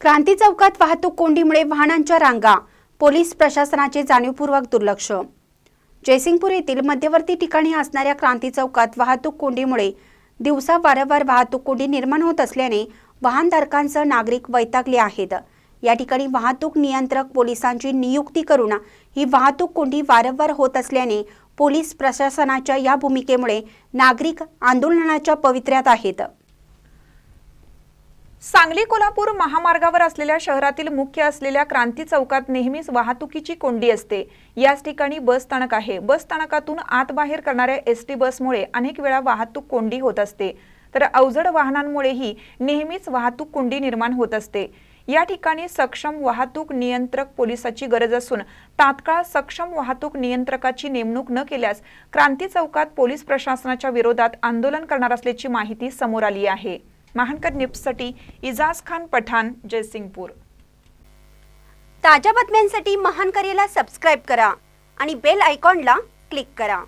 क्रांती चौकात वाहतूक कोंडीमुळे वाहनांच्या रांगा पोलीस प्रशासनाचे जाणीवपूर्वक दुर्लक्ष. जयसिंगपूर येथील मध्यवर्ती ठिकाणी असणाऱ्या क्रांती चौकात वाहतूक कोंडीमुळे दिवसा वारंवार वाहतूक कोंडी निर्माण होत असल्याने वाहनधारकांसह नागरिक वैतागले आहेत. या ठिकाणी वाहतूक नियंत्रक पोलिसांची नियुक्ती करून ही वाहतूक कोंडी वारंवार होत असल्याने पोलीस प्रशासनाच्या या भूमिकेमुळे नागरिक आंदोलनाच्या पवित्र्यात आहेत. सांगली कोल्हापूर महामार्गावर असलेल्या शहरातील मुख्य असलेल्या क्रांती चौकात नेहमीच वाहतुकीची कोंडी असते. याच ठिकाणी बस स्थानक आहे. बस स्थानकातून आत बाहेर करणाऱ्या एस टी बसमुळे अनेक वेळा वाहतूक कोंडी होत असते. तर अवजड वाहनांमुळेही नेहमीच वाहतूक कोंडी निर्माण होत असते. या ठिकाणी सक्षम वाहतूक नियंत्रक पोलिसाची गरज असून तात्काळ सक्षम वाहतूक नियंत्रकाची नेमणूक न केल्यास क्रांती चौकात पोलीस प्रशासनाच्या विरोधात आंदोलन करणार असल्याची माहिती समोर आली आहे. महानकर न्यूजसाठी इजाज खान पठाण जयसिंगपूर. ताज्या बातम्यांसाठी महान करेला सबस्क्राईब करा आणि बेल आयकॉनला क्लिक करा.